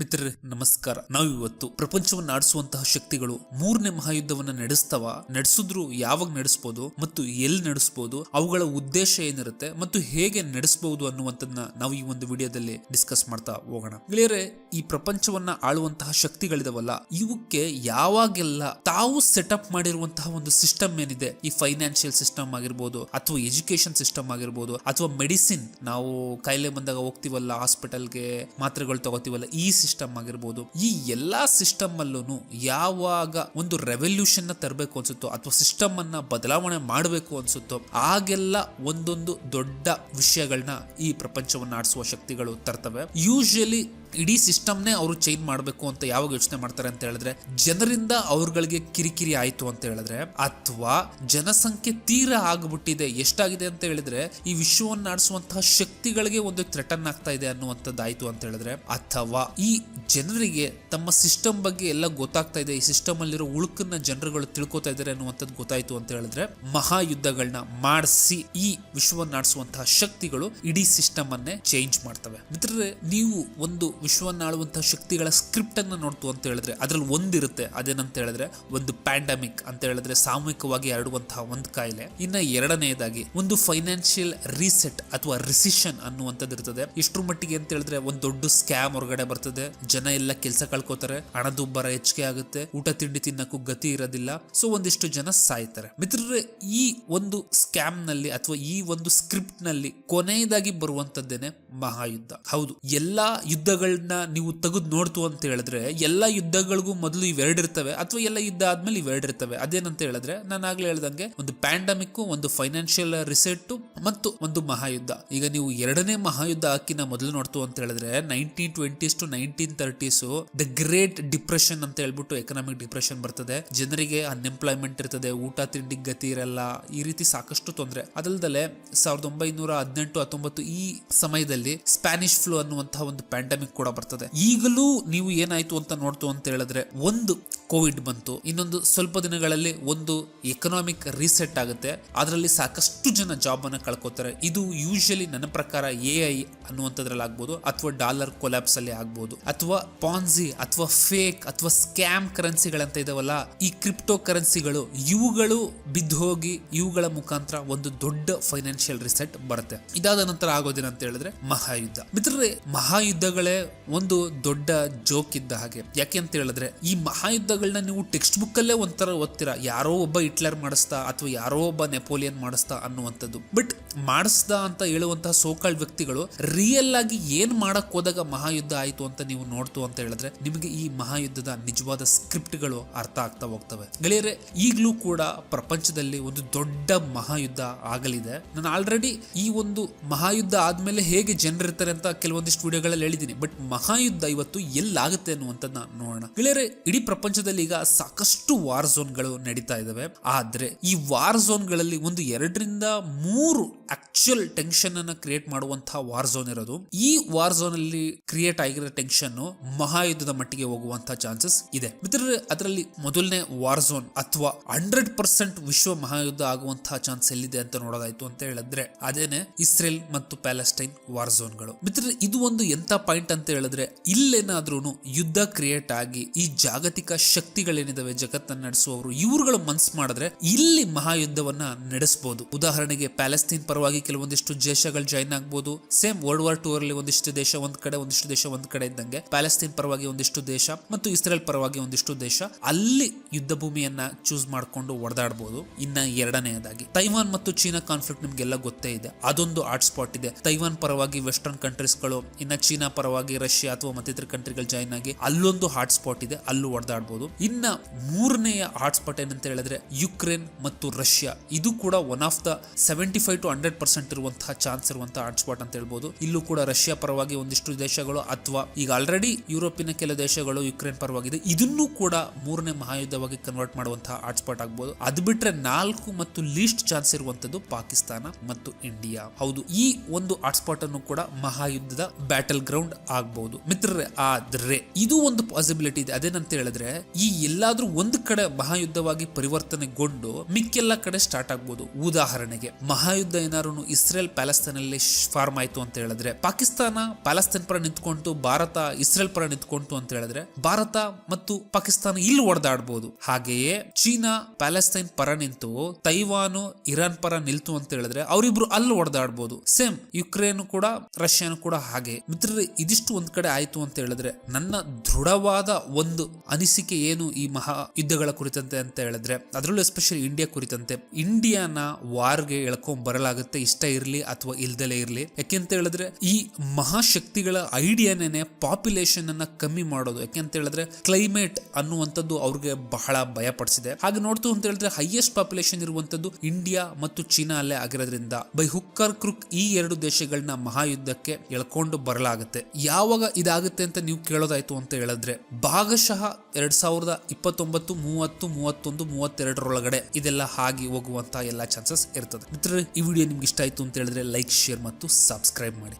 ಮಿತ್ರರೇ, ನಮಸ್ಕಾರ. ನಾವು ಇವತ್ತು ಪ್ರಪಂಚವನ್ನು ಆಡಿಸುವಂತಹ ಶಕ್ತಿಗಳು ಮೂರನೇ ಮಹಾಯುದ್ಧವನ್ನ ನಡೆಸ್ತವ, ನಡೆಸಿದ್ರು ಯಾವಾಗ ನಡೆಸಬಹುದು ಮತ್ತು ಎಲ್ಲಿ ನಡೆಸಬಹುದು ಅವುಗಳ ಉದ್ದೇಶ ಏನಿರುತ್ತೆ ಮತ್ತು ಹೇಗೆ ನಡೆಸಬಹುದು ಅನ್ನುವಂಥದ್ದನ್ನ ನಾವು ಈ ಒಂದು ವಿಡಿಯೋದಲ್ಲಿ ಡಿಸ್ಕಸ್ ಮಾಡ್ತಾ ಹೋಗೋಣ. ಗೆಳೆಯರೆ, ಈ ಪ್ರಪಂಚವನ್ನ ಆಳುವಂತಹ ಶಕ್ತಿಗಳಿದಾವಲ್ಲ, ಇವಕ್ಕೆ ಯಾವಾಗೆಲ್ಲ ತಾವು ಸೆಟಪ್ ಮಾಡಿರುವಂತಹ ಒಂದು ಸಿಸ್ಟಮ್ ಏನಿದೆ, ಈ ಫೈನಾನ್ಷಿಯಲ್ ಸಿಸ್ಟಮ್ ಆಗಿರ್ಬೋದು ಅಥವಾ ಎಜುಕೇಶನ್ ಸಿಸ್ಟಮ್ ಆಗಿರ್ಬೋದು ಅಥವಾ ಮೆಡಿಸಿನ್ ನಾವು ಕಾಯಿಲೆ ಬಂದಾಗ ಹೋಗ್ತಿವಲ್ಲ ಹಾಸ್ಪಿಟಲ್ಗೆ ಮಾತ್ರೆಗಳು ತಗೋತೀವಲ್ಲ, ಈ ಸಿಸ್ಟಮ್ ಆಗಿರ್ಬೋದು, ಈ ಎಲ್ಲಾ ಸಿಸ್ಟಮ್ ಅಲ್ಲೂ ಯಾವಾಗ ಒಂದು ರೆವಲ್ಯೂಷನ್ ತರಬೇಕು ಅನ್ಸುತ್ತೋ ಅಥವಾ ಸಿಸ್ಟಮ್ ಅನ್ನ ಬದಲಾವಣೆ ಮಾಡಬೇಕು ಅನ್ಸುತ್ತೋ, ಆಗೆಲ್ಲ ಒಂದೊಂದು ದೊಡ್ಡ ವಿಷಯಗಳನ್ನ ಈ ಪ್ರಪಂಚವನ್ನ ಆಡಿಸುವ ಶಕ್ತಿಗಳು ತರ್ತವೆ. ಯೂಶಲಿ ಇಡೀ ಸಿಸ್ಟಮ್ನೇ ಅವರು ಚೇಂಜ್ ಮಾಡಬೇಕು ಅಂತ ಯಾವಾಗ ಯೋಚನೆ ಮಾಡ್ತಾರೆ ಅಂತ ಹೇಳಿದ್ರೆ, ಜನರಿಂದ ಅವ್ರಗಳಿಗೆ ಕಿರಿಕಿರಿ ಆಯಿತು ಅಂತ ಹೇಳಿದ್ರೆ, ಅಥವಾ ಜನಸಂಖ್ಯೆ ತೀರಾ ಆಗ್ಬಿಟ್ಟಿದೆ, ಎಷ್ಟಾಗಿದೆ ಅಂತ ಹೇಳಿದ್ರೆ, ಈ ವಿಶ್ವವನ್ನು ಆಡಿಸುವಂತಹ ಶಕ್ತಿಗಳಿಗೆ ಒಂದು ಥ್ರೆಟನ್ ಆಗ್ತಾ ಇದೆ ಅನ್ನುವಂಥದ್ದಾಯಿತು ಅಂತ ಹೇಳಿದ್ರೆ, ಅಥವಾ ಈ ಜನರಿಗೆ ತಮ್ಮ ಸಿಸ್ಟಮ್ ಬಗ್ಗೆ ಎಲ್ಲ ಗೊತ್ತಾಗ್ತಾ ಇದೆ, ಈ ಸಿಸ್ಟಮ್ ಅಲ್ಲಿರೋ ಉಳುಕನ್ನ ಜನರುಗಳು ತಿಳ್ಕೊತಾ ಇದ್ದಾರೆ ಅನ್ನುವಂಥದ್ದು ಗೊತ್ತಾಯ್ತು ಅಂತ ಹೇಳಿದ್ರೆ ಮಹಾಯುದ್ಧಗಳನ್ನ ಮಾಡಿಸಿ ಈ ವಿಶ್ವವನ್ನು ಆಡಿಸುವಂತಹ ಶಕ್ತಿಗಳು ಇಡೀ ಸಿಸ್ಟಮ್ ಅನ್ನೇ ಚೇಂಜ್ ಮಾಡ್ತವೆ. ಮಿತ್ರರೇ, ನೀವು ಒಂದು ವಿಶ್ವವನ್ನು ಶಕ್ತಿಗಳ ಸ್ಕ್ರಿಪ್ಟ್ ಅನ್ನು ನೋಡ್ತು ಅಂತ ಹೇಳಿದ್ರೆ, ಅದರಲ್ಲಿ ಒಂದಿರುತ್ತೆ. ಅದೇನಂತ ಹೇಳಿದ್ರೆ, ಒಂದು ಪ್ಯಾಂಡಮಿಕ್ ಅಂತ ಹೇಳಿದ್ರೆ ಸಾಮೂಹಿಕವಾಗಿ ಹರಡುವಂತಹ ಒಂದು ಕಾಯಿಲೆ. ಇನ್ನ ಎರಡನೆಯದಾಗಿ ಒಂದು ಫೈನಾನ್ಷಿಯಲ್ ರೀಸೆಟ್ ಅಥವಾ ರಿಸಿಷನ್ ಅನ್ನುವಂಥದ್ದು ಇರ್ತದೆ. ಇಷ್ಟರ ಮಟ್ಟಿಗೆ ಅಂತ ಹೇಳಿದ್ರೆ, ಒಂದು ದೊಡ್ಡ ಸ್ಕ್ಯಾಮ್ ಹೊರಗಡೆ ಬರ್ತದೆ. ಜನ ಎಲ್ಲ ಕೆಲಸ ಕಳ್ಕೊತಾರೆ. ಹಣದುಬ್ಬರ ಹೆಚ್ಚಿಗೆ ಆಗುತ್ತೆ. ಊಟ, ತಿಂಡಿ ತಿನ್ನಕ್ಕೂ ಗತಿ ಇರೋದಿಲ್ಲ. ಸೊ ಒಂದಿಷ್ಟು ಜನ ಸಾಯ್ತಾರೆ. ಮಿತ್ರರೇ, ಈ ಒಂದು ಸ್ಕ್ಯಾಮ್ನಲ್ಲಿ ಅಥವಾ ಈ ಒಂದು ಸ್ಕ್ರಿಪ್ಟ್ನಲ್ಲಿ ಕೊನೆಯದಾಗಿ ಬರುವಂತದ್ದೇನೆ ಮಹಾಯುದ್ಧ. ಹೌದು, ಎಲ್ಲಾ ಯುದ್ಧಗಳನ್ನ ನೀವು ತೆಗೆದು ನೋಡ್ತು ಅಂತ ಹೇಳಿದ್ರೆ, ಎಲ್ಲ ಯುದ್ಧಗಳಿಗೂ ಮೊದಲು ಇವೆರಡಿರ್ತವೆ ಅಥವಾ ಎಲ್ಲ ಯುದ್ಧ ಆದ್ಮೇಲೆ ಇವೆರಡಿರ್ತವೆ ಅದೇನಂತ ಹೇಳಿದ್ರೆ, ನಾನು ಆಗ್ಲೇ ಹೇಳ್ದಂಗೆ ಒಂದು ಪ್ಯಾಂಡಮಿಕ್ ಒಂದು ಫೈನಾನ್ಷಿಯಲ್ ರಿಸೆಟ್ ಮತ್ತು ಒಂದು ಮಹಾಯುದ್ಧ. ಈಗ ನೀವು ಎರಡನೇ ಮಹಾಯುದ್ಧ ಹಾಕಿನ ಮೊದಲು ನೋಡ್ತು ಅಂತ ಹೇಳಿದ್ರೆ nineteen twenties to nineteen thirties the great depression ಅಂತ ಹೇಳ್ಬಿಟ್ಟು ಎಕನಾಮಿಕ್ ಡಿಪ್ರೆಷನ್ ಬರ್ತದೆ. ಜನರಿಗೆ ಅನ್ಎಂಪ್ಲಾಯ್ಮೆಂಟ್ ಇರ್ತದೆ, ಊಟ ತಿಂಡಿ ಗತಿ ಇರಲ್ಲ, ಈ ರೀತಿ ಸಾಕಷ್ಟು ತೊಂದರೆ. ಅದಲ್ದಲೆ ಸಾವಿರದ ಒಂಬೈನೂರ ಹದಿನೆಂಟು ಹತ್ತೊಂಬತ್ತು ಈ ಸಮಯದಲ್ಲಿ ಸ್ಪ್ಯಾನಿಷ್ ಫ್ಲೂ ಅನ್ನುವಂತಹ ಒಂದು ಪ್ಯಾಂಡಮಿಕ್ ಕೂಡ ಬರ್ತದೆ. ಈಗಲೂ ನೀವು ಏನಾಯ್ತು ಅಂತ ನೋಡ್ತು ಅಂತ ಹೇಳಿದ್ರೆ, ಒಂದು ಕೋವಿಡ್ ಬಂತು, ಇನ್ನೊಂದು ಸ್ವಲ್ಪ ದಿನಗಳಲ್ಲಿ ಒಂದು ಎಕನಾಮಿಕ್ ರೀಸೆಟ್ ಆಗುತ್ತೆ. ಅದರಲ್ಲಿ ಸಾಕಷ್ಟು ಜನ ಜಾಬ್ ಅನ್ನ ಕಳ್ಕೊತಾರೆ. ಇದು ಯೂಶಲಿ ನನ್ನ ಪ್ರಕಾರ ಎ ಐ ಅನ್ನುವಂಥದ್ರಲ್ಲಿ ಆಗ್ಬೋದು, ಅಥವಾ ಡಾಲರ್ ಕೊಲಾಪ್ಸ್ ಅಲ್ಲಿ ಆಗ್ಬೋದು, ಅಥವಾ ಪಾನ್ಸಿ ಅಥವಾ ಫೇಕ್ ಅಥವಾ ಸ್ಕ್ಯಾಮ್ ಕರೆನ್ಸಿಗಳಂತ ಇದಾವಲ್ಲ, ಈ ಕ್ರಿಪ್ಟೋ ಕರೆನ್ಸಿಗಳು ಇವುಗಳು ಬಿದ್ದು ಹೋಗಿ, ಇವುಗಳ ಮುಖಾಂತರ ಒಂದು ದೊಡ್ಡ ಫೈನಾನ್ಷಿಯಲ್ ರಿಸೆಟ್ ಬರುತ್ತೆ. ಇದಾದ ನಂತರ ಆಗೋದೇನಂತ ಅಂತ ಹೇಳಿದ್ರೆ ಮಹಾಯುದ್ಧ. ಮಿತ್ರರೇ, ಮಹಾಯುದ್ಧಗಳೇ ಒಂದು ದೊಡ್ಡ ಜೋಕ್ ಇದ್ದ ಹಾಗೆ. ಯಾಕೆ ಅಂತ ಹೇಳಿದ್ರೆ, ಈ ಮಹಾಯುದ್ಧಗಳನ್ನ ನೀವು ಟೆಕ್ಸ್ಟ್ ಬುಕ್ ಅಲ್ಲೇ ಒಂಥರ ಓದ್ತೀರಾ? ಯಾರೋ ಒಬ್ಬ ಹಿಟ್ಲರ್ ಮಾಡಿಸ್ತಾ ಅಥವಾ ಯಾರೋ ಒಬ್ಬ ನೆಪೋಲಿಯನ್ ಮಾಡಿಸ್ತಾ ಅನ್ನುವಂಥದ್ದು. ಬಟ್ ಮಾಡಿಸ್ದ ಅಂತ ಹೇಳುವಂತಹ ಸೋಕಾಳ್ ವ್ಯಕ್ತಿಗಳು ರಿಯಲ್ ಆಗಿ ಏನ್ ಮಾಡಕ್ ಹೋದಾಗ ಮಹಾಯುದ್ಧ ಆಯ್ತು ಅಂತ ನೀವು ನೋಡ್ತು ಅಂತ ಹೇಳಿದ್ರೆ, ನಿಮಗೆ ಈ ಮಹಾಯುದ್ಧದ ನಿಜವಾದ ಸ್ಕ್ರಿಪ್ಟ್ಗಳು ಅರ್ಥ ಆಗ್ತಾ ಹೋಗ್ತವೆ. ಗೆಳೆಯರೆ, ಈಗಲೂ ಕೂಡ ಪ್ರಪಂಚದಲ್ಲಿ ಒಂದು ದೊಡ್ಡ ಮಹಾಯುದ್ಧ ಆಗಲಿದೆ. ನಾನು ಆಲ್ರೆಡಿ ಈ ಒಂದು ಮಹಾಯುದ್ಧ ಆದ್ಮೇಲೆ ಹೇಗೆ ಜನರಿರ್ತಾರೆ ಅಂತ ಕೆಲವೊಂದಿಷ್ಟು ವಿಡಿಯೋಗಳಲ್ಲಿ ಹೇಳಿದ್ದೀನಿ. ಬಟ್ ಮಹಾಯುದ್ಧ ಇವತ್ತು ಎಲ್ಲಾಗುತ್ತೆ ಅನ್ನುವಂಥದ್ದನ್ನ ನೋಡೋಣ. ಗೆಳೆಯರೆ, ಇಡೀ ಪ್ರಪಂಚದಲ್ಲಿ ಈಗ ಸಾಕಷ್ಟು ವಾರ್ ಝೋನ್ಗಳು ನಡೀತಾ ಇದಾವೆ. ಆದ್ರೆ ಈ ವಾರ್ ಝೋನ್ಗಳಲ್ಲಿ ಒಂದು ಎರಡರಿಂದ ಮೂರು ಆಕ್ಚುಯಲ್ ಟೆನ್ಷನ್ ಅನ್ನ ಕ್ರಿಯೇಟ್ ಮಾಡುವಂತಹ ವಾರ್ ಝೋನ್ ಇರೋದು. ಈ ವಾರ್ ಝೋನ್ ಅಲ್ಲಿ ಕ್ರಿಯೇಟ್ ಆಗಿರೋ ಟೆನ್ಷನ್ ಮಹಾಯುದ್ಧದ ಮಟ್ಟಿಗೆ ಹೋಗುವಂತಹ ಚಾನ್ಸಸ್ ಇದೆ. ಮಿತ್ರರೇ, ಅದರಲ್ಲಿ ಮೊದಲನೇ ವಾರ್ ಝೋನ್ ಅಥವಾ ಹಂಡ್ರೆಡ್ ಪರ್ಸೆಂಟ್ ವಿಶ್ವ ಮಹಾಯುದ್ಧ ಆಗುವಂತಹ ಚಾನ್ಸ್ ಎಲ್ಲಿದೆ ಅಂತ ನೋಡೋದಾಯ್ತು ಅಂತ ಹೇಳಿದ್ರೆ, ಅದೇನೆ ಇಸ್ರೇಲ್ ಮತ್ತು ಪ್ಯಾಲೆಸ್ಟೈನ್ ವಾರ್ ಝೋನ್ಗಳು ಮಿತ್ರರೇ, ಇದು ಒಂದು ಎಂತ ಪಾಯಿಂಟ್ ಅಂತ ಹೇಳಿದ್ರೆ ಇಲ್ಲೇನಾದ್ರೂ ಯುದ್ಧ ಕ್ರಿಯೇಟ್ ಆಗಿ ಈ ಜಾಗತಿಕ ಶಕ್ತಿಗಳೇನಿದಾವೆ ಜಗತ್ತನ್ನ ನಡೆಸುವವರು, ಇವ್ರುಗಳು ಮನ್ಸ್ ಮಾಡಿದ್ರೆ ಇಲ್ಲಿ ಮಹಾಯುದ್ಧವನ್ನ ನಡೆಸಬಹುದು ಉದಾಹರಣೆಗೆ ಪ್ಯಾಲೆಸ್ತೀನ್ ಪರವಾಗಿ ಕೆಲವೊಂದಿಷ್ಟು ದೇಶಗಳು ಜಾಯಿನ್ ಆಗ್ಬಹುದು ಸೇಮ್ ವರ್ಲ್ಡ್ ವಾರ್ ಟೂ ಅಲ್ಲಿ ಒಂದಿಷ್ಟು ದೇಶ ಒಂದ್ ಕಡೆ, ಒಂದಿಷ್ಟು ದೇಶ ಒಂದ್ ಕಡೆ ಇದ್ದಂಗೆ ಪ್ಯಾಲೆಸ್ತೀನ್ ಪರವಾಗಿ ಒಂದಿಷ್ಟು ದೇಶ ಮತ್ತು ಇಸ್ರೇಲ್ ಪರವಾಗಿ ಒಂದಿಷ್ಟು ದೇಶ ಅಲ್ಲಿ ಯುದ್ಧ ಭೂಮಿಯನ್ನ ಚೂಸ್ ಮಾಡ್ಕೊಂಡು ಒಡೆದಾಡಬಹುದು ಇನ್ನ ಎರಡನೆಯದಾಗಿ, ತೈವಾನ್ ಮತ್ತು ಚೀನಾ ಕಾನ್ಫ್ಲಿಕ್ಟ್ ನಿಮ್ಗೆಲ್ಲ ಗೊತ್ತೇ ಇದೆ. ಅದೊಂದು ಹಾಟ್ ಸ್ಪಾಟ್ ಇದೆ. ತೈವಾನ್ ಪರವಾಗಿ ವೆಸ್ಟರ್ನ್ ಕಂಟ್ರೀಸ್ಗಳು ಇನ್ನ ಚೀನಾ ಪರವಾಗಿ ರಷ್ಯಾ ಅಥವಾ ಮತ್ತಿತರ ಕಂಟ್ರಿಗಳು ಜಾಯಿನ್ ಆಗಿ ಅಲ್ಲೊಂದು ಹಾಟ್ ಸ್ಪಾಟ್ ಇದೆ, ಅಲ್ಲೂ ಹೊಡೆದಾಡ್ಬೋದು ಇನ್ನ ಮೂರನೆಯ ಹಾಟ್ ಸ್ಪಾಟ್ ಏನಂತ ಹೇಳಿದ್ರೆ ಯುಕ್ರೇನ್ ಮತ್ತು ರಷ್ಯಾ. ಇದು ಕೂಡ one of the seventy five to hundred percent ಇರುವಂತಹ ಚಾನ್ಸ್ ಇರುವಂತಹ ಹಾಟ್ ಸ್ಪಾಟ್ ಅಂತ ಹೇಳ್ಬೋದು. ಇಲ್ಲೂ ಕೂಡ ರಷ್ಯಾ ಪರವಾಗಿ ಒಂದಿಷ್ಟು ದೇಶಗಳು ಅಥವಾ ಈಗ ಆಲ್ರೆಡಿ ಯುರೋಪಿನ ಕೆಲ ದೇಶಗಳು ಯುಕ್ರೇನ್ ಪರವಾಗಿದೆ. ಇದನ್ನು ಕೂಡ ಮೂರನೇ ಮಹಾಯುದ್ಧವಾಗಿ ಕನ್ವರ್ಟ್ ಮಾಡುವಂತಹ ಹಾಟ್ ಸ್ಪಾಟ್ ಆಗ್ಬೋದು. ಅದು ಬಿಟ್ರೆ ನಾಲ್ಕು ಮತ್ತು ಲೀಸ್ಟ್ ಚಾನ್ಸ್ ಇರುವಂತದ್ದು ಪಾಕಿಸ್ತಾನ ಮತ್ತು ಇಂಡಿಯಾ ಹೌದು, ಈ ಒಂದು ಹಾಟ್ ಸ್ಪಾಟ್ ಅನ್ನು ಕೂಡ ಮಹಾಯುದ್ಧದ ಬ್ಯಾಟಲ್ ಗ್ರೌಂಡ್ ಆಗ್ಬೋದು ಆಗ್ಬಹುದು ಮಿತ್ರರೆ, ಆದ್ರೆ ಇದು ಒಂದು ಪಾಸಿಬಿಲಿಟಿ ಇದೆ. ಅದೇನಂತ ಹೇಳಿದ್ರೆ, ಈ ಎಲ್ಲಾದ್ರೂ ಒಂದು ಕಡೆ ಮಹಾಯುದ್ಧವಾಗಿ ಪರಿವರ್ತನೆಗೊಂಡು ಮಿಕ್ಕೆಲ್ಲ ಕಡೆ ಸ್ಟಾರ್ಟ್ ಆಗ್ಬಹುದು ಉದಾಹರಣೆಗೆ, ಮಹಾಯುದ್ಧ ಏನಾರು ಇಸ್ರೇಲ್ ಪ್ಯಾಲೆಸ್ತೈನ್ ಅಲ್ಲಿ ಫಾರ್ಮ್ ಆಯ್ತು ಅಂತ ಹೇಳಿದ್ರೆ, ಪಾಕಿಸ್ತಾನ ಪ್ಯಾಲೆಸ್ತೈನ್ ಪರ ನಿಂತ್ಕೊಂಡು, ಭಾರತ ಇಸ್ರೇಲ್ ಪರ ನಿಂತ್ಕೊಂತು ಅಂತ ಹೇಳಿದ್ರೆ, ಭಾರತ ಮತ್ತು ಪಾಕಿಸ್ತಾನ ಇಲ್ಲಿ ಹೊಡೆದಾಡ್ಬೋದು ಹಾಗೆಯೇ ಚೀನಾ ಪ್ಯಾಲೆಸ್ತೈನ್ ಪರ ನಿಂತು, ತೈವಾನ್ ಇರಾನ್ ಪರ ನಿಲ್ತು ಅಂತ ಹೇಳಿದ್ರೆ, ಅವರಿಬ್ರು ಅಲ್ಲಿ ಹೊಡೆದಾಡ್ಬೋದು ಸೇಮ್ ಯುಕ್ರೇನ್ ಕೂಡ, ರಷ್ಯಾನು ಕೂಡ ಹಾಗೆ. ಮಿತ್ರರೇ, ಇದಿಷ್ಟು ಒಂದ್ ಕಡೆ ಆಯಿತು ಅಂತ ಹೇಳಿದ್ರೆ ನನ್ನ ದೃಢವಾದ ಒಂದು ಅನಿಸಿಕೆ ಏನು ಈ ಮಹಾ ಯುದ್ಧಗಳ ಕುರಿತಂತೆ ಅಂತ ಹೇಳಿದ್ರೆ, ಅದರಲ್ಲೂ ಎಸ್ಪೆಷಲಿ ಇಂಡಿಯಾ ಕುರಿತಂತೆ ಇಂಡಿಯಾನ ವಾರ್ಗೆ ಎಳ್ಕೊಂಡ್ ಬರಲಾಗುತ್ತೆ, ಇಷ್ಟ ಇರಲಿ ಅಥವಾ ಇಲ್ದಲೇ ಇರಲಿ. ಯಾಕೆಂತ ಹೇಳಿದ್ರೆ, ಈ ಮಹಾಶಕ್ತಿಗಳ ಐಡಿಯಾನೇನೆ ಪಾಪ್ಯುಲೇಷನ್ ಅನ್ನ ಕಮ್ಮಿ ಮಾಡೋದು. ಯಾಕೆಂತ ಹೇಳಿದ್ರೆ ಕ್ಲೈಮೇಟ್ ಅನ್ನುವಂಥದ್ದು ಅವ್ರಿಗೆ ಬಹಳ ಭಯ ಪಡಿಸಿದೆ ಹಾಗೆ ನೋಡ್ತು ಅಂತ ಹೇಳಿದ್ರೆ ಹೈಯೆಸ್ಟ್ ಪಾಪ್ಯುಲೇಷನ್ ಇರುವಂತದ್ದು ಇಂಡಿಯಾ ಮತ್ತು ಚೀನಾ ಅಲ್ಲೇ ಆಗಿರೋದ್ರಿಂದ ಬೈ ಹುಕ್ಕರ್ ಕ್ರುಕ್ ಈ ಎರಡು ದೇಶಗಳನ್ನ ಮಹಾಯುದ್ಧಕ್ಕೆ ಎಳ್ಕೊಂಡು ಬರಲಾಗುತ್ತೆ. ಯಾವಾಗ ಇದಾಗುತ್ತೆ ಅಂತ ನೀವು ಕೇಳೋದಾಯ್ತು ಅಂತ ಹೇಳಿದ್ರೆ ಭಾಗಶಃ ಎರಡ್ ಸಾವಿರದ ಇಪ್ಪತ್ತೊಂಬತ್ತು, ಮೂವತ್ತು, ಮೂವತ್ತೊಂದು, ಮೂವತ್ತೆರಡರೊಳಗಡೆ ಇದೆಲ್ಲ ಆಗಿ ಹೋಗುವಂತ ಎಲ್ಲ ಚಾನ್ಸಸ್ ಇರ್ತದೆ. ಮಿತ್ರರೇ, ಈ ವಿಡಿಯೋ ನಿಮ್ಗೆ ಇಷ್ಟ ಆಯ್ತು ಅಂತ ಹೇಳಿದ್ರೆ ಲೈಕ್ ಶೇರ್ ಮತ್ತು ಸಬ್ಸ್ಕ್ರೈಬ್ ಮಾಡಿ.